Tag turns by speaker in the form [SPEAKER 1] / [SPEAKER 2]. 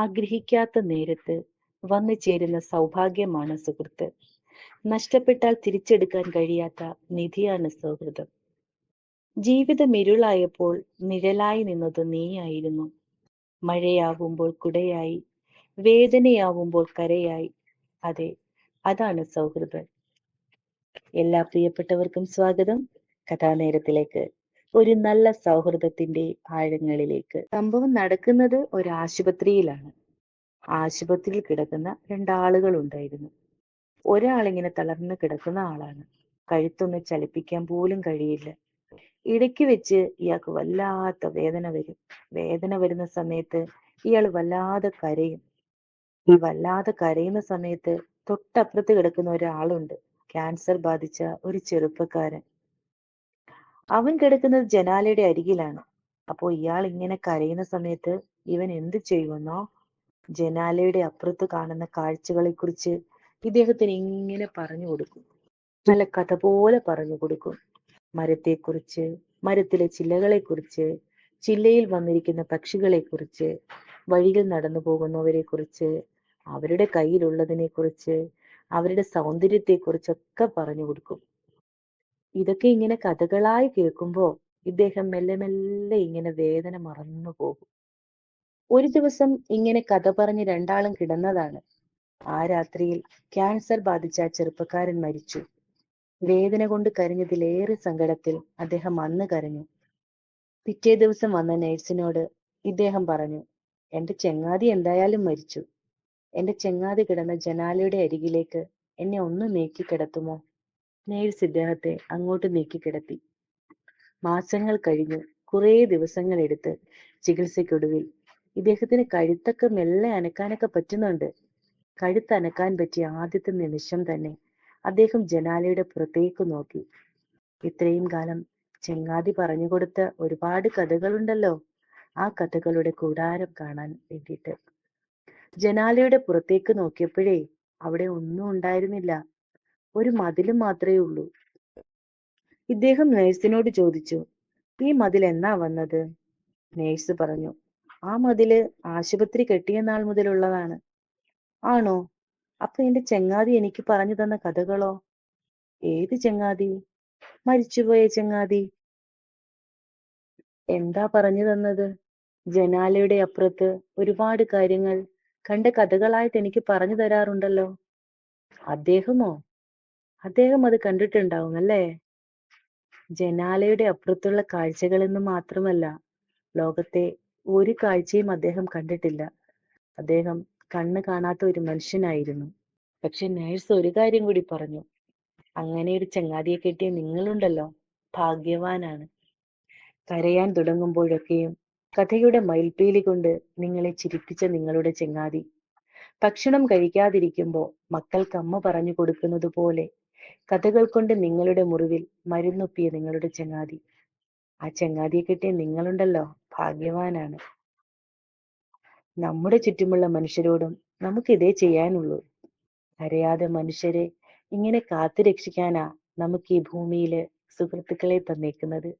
[SPEAKER 1] ആഗ്രഹിക്കാത്ത നേരത്ത് വന്നു ചേരുന്ന സൗഭാഗ്യമാണ് സുഹൃത്ത്. നഷ്ടപ്പെട്ടാൽ തിരിച്ചെടുക്കാൻ കഴിയാത്ത നിധിയാണ് സൗഹൃദം. ജീവിതം ഇരുളായപ്പോൾ നിഴലായി നിന്നത് നീയായിരുന്നു. മഴയാവുമ്പോൾ കുടയായി വേദനയാവുമ്പോൾ കരയായി. അതെ അതാണ് സൗഹൃദം. എല്ലാ പ്രിയപ്പെട്ടവർക്കും സ്വാഗതം. കഥാനേരത്തിലേക്ക്. ഒരു നല്ല സൗഹൃദത്തിന്റെ ആഴങ്ങളിലേക്ക്. സംഭവം നടക്കുന്നത് ഒരു ആശുപത്രിയിലാണ്. ആശുപത്രിയിൽ കിടക്കുന്ന രണ്ടാളുകൾ ഉണ്ടായിരുന്നു ഒരാളിങ്ങനെ തളർന്ന് കിടക്കുന്ന ആളാണ്. കഴുത്തൊന്ന് ചലിപ്പിക്കാൻ പോലും കഴിയില്ല. ഇടയ്ക്ക് വെച്ച് ഇയാൾക്ക് വല്ലാത്ത വേദന വരും. വേദന വരുന്ന സമയത്ത് ഇയാൾ വല്ലാതെ കരയും. ഈ വല്ലാതെ കരയുന്ന സമയത്ത് തൊട്ടപ്പുറത്ത് കിടക്കുന്ന ഒരാളുണ്ട്. ക്യാൻസർ ബാധിച്ച ഒരു ചെറുപ്പക്കാരൻ. അവൻ കിടക്കുന്നത് ജനാലയുടെ അരികിലാണ്. അപ്പോൾ ഇയാൾ ഇങ്ങനെ കരയുന്ന സമയത്ത് ഇവൻ എന്ത് ചെയ്യുമെന്നോ ജനാലയുടെ അപ്പുറത്ത് കാണുന്ന കാഴ്ചകളെ കുറിച്ച് ഇദ്ദേഹത്തിന് ഇങ്ങനെ പറഞ്ഞു കൊടുക്കും. നല്ല കഥ പോലെ പറഞ്ഞു കൊടുക്കും. മരത്തെക്കുറിച്ച് മരത്തിലെ ചില്ലകളെ കുറിച്ച് ചില്ലയിൽ വന്നിരിക്കുന്ന പക്ഷികളെ കുറിച്ച് വഴിയിൽ നടന്നു പോകുന്നവരെ കുറിച്ച് അവരുടെ കയ്യിലുള്ളതിനെ കുറിച്ച് അവരുടെ സൗന്ദര്യത്തെ കുറിച്ചൊക്കെ പറഞ്ഞു കൊടുക്കും. ഇതൊക്കെ ഇങ്ങനെ കഥകളായി കേൾക്കുമ്പോൾ ഇദ്ദേഹം മെല്ലെ മെല്ലെ ഇങ്ങനെ വേദന മറന്നു പോകും. ഒരു ദിവസം ഇങ്ങനെ കഥ പറഞ്ഞ് രണ്ടാളും കിടന്നതാണ്. ആ രാത്രിയിൽ ക്യാൻസർ ബാധിച്ച ചെറുപ്പക്കാരൻ മരിച്ചു. വേദന കൊണ്ട് കരഞ്ഞതിലേറെ സങ്കടത്തിൽ അദ്ദേഹം അന്ന് കരഞ്ഞു. പിറ്റേ ദിവസം വന്ന നേഴ്സിനോട് ഇദ്ദേഹം പറഞ്ഞു എന്റെ ചെങ്ങാതി എന്തായാലും മരിച്ചു. എന്റെ ചെങ്ങാതി കിടന്ന ജനാലയുടെ അരികിലേക്ക് എന്നെ ഒന്ന് നീക്കി കിടത്തുമോ നേഴ്സ് ഇദ്ദേഹത്തെ അങ്ങോട്ട് നീക്കി കിടത്തി. മാസങ്ങൾ കഴിഞ്ഞു കുറേ ദിവസങ്ങൾ എടുത്ത് ചികിത്സയ്ക്കൊടുവിൽ ഇദ്ദേഹത്തിന് കഴുത്തൊക്കെ മെല്ലെ അനക്കാനൊക്കെ പറ്റുന്നുണ്ട്. കഴുത്ത് അനക്കാൻ പറ്റിയ ആദ്യത്തെ നിമിഷം തന്നെ അദ്ദേഹം ജനാലയുടെ പുറത്തേക്ക് നോക്കി. ഇത്രയും കാലം ചെങ്ങാതി പറഞ്ഞു കൊടുത്ത ഒരുപാട് കഥകളുണ്ടല്ലോ. ആ കഥകളുടെ കൂടാരം കാണാൻ വേണ്ടിയിട്ട്. ജനാലയുടെ പുറത്തേക്ക് നോക്കിയപ്പോഴേ അവിടെ ഒന്നും ഉണ്ടായിരുന്നില്ല. ഒരു മതിലും മാത്രമേ ഉള്ളൂ. ഇദ്ദേഹം നേഴ്സിനോട് ചോദിച്ചു ഈ മതിൽ എന്നാ വന്നത്? നേഴ്സ് പറഞ്ഞു ആ മതിൽ ആശുപത്രി കെട്ടിയ നാൾ മുതലുള്ളതാണ്. ആണോ? അപ്പൊ എന്റെ ചങ്ങാതി എനിക്ക് പറഞ്ഞു തന്ന കഥകളോ? ഏത് ചെങ്ങാതി? മരിച്ചുപോയ ചങ്ങാതി. എന്താ പറഞ്ഞു തന്നത്? ജനാലയുടെ അപ്പുറത്ത് ഒരുപാട് കാര്യങ്ങൾ കണ്ട കഥകളായിട്ട് എനിക്ക് പറഞ്ഞു തരാറുണ്ടല്ലോ. അദ്ദേഹമോ? അദ്ദേഹം അത് കണ്ടിട്ടുണ്ടാവും അല്ലേ ജനാലയുടെ അപ്പുറത്തുള്ള കാഴ്ചകളെന്ന് മാത്രമല്ല ലോകത്തെ ഒരു കാഴ്ചയും അദ്ദേഹം കണ്ടിട്ടില്ല. അദ്ദേഹം കണ്ണ് കാണാത്ത ഒരു മനുഷ്യനായിരുന്നു. പക്ഷെ നേഴ്സ് ഒരു കാര്യം കൂടി പറഞ്ഞു. അങ്ങനെ ഒരു ചങ്ങാതിയെ കിട്ടിയ നിങ്ങളുണ്ടല്ലോ ഭാഗ്യവാനാണ്. കരയാൻ തുടങ്ങുമ്പോഴൊക്കെയും കഥയുടെ മയിൽപ്പീലി കൊണ്ട് നിങ്ങളെ ചിരിപ്പിച്ച നിങ്ങളുടെ ചങ്ങാതി. ഭക്ഷണം കഴിക്കാതിരിക്കുമ്പോ മക്കൾക്ക് അമ്മ പറഞ്ഞു കൊടുക്കുന്നത് പോലെ കഥകൾ കൊണ്ട് നിങ്ങളുടെ മുറിവിൽ മരുന്നൊപ്പിയ നിങ്ങളുടെ ചങ്ങാതി. ആ ചങ്ങാതിയെ കിട്ടിയ നിങ്ങളുണ്ടല്ലോ ഭാഗ്യവാനാണ്. നമ്മുടെ ചുറ്റുമുള്ള മനുഷ്യരോടും നമുക്ക് ഇതേ ചെയ്യാനുള്ളൂ. കരയാതെ മനുഷ്യരെ ഇങ്ങനെ കാത്തു രക്ഷിക്കാനാ നമുക്ക് ഈ ഭൂമിയിൽ സുഹൃത്തുക്കളെ തന്നേക്കുന്നത്.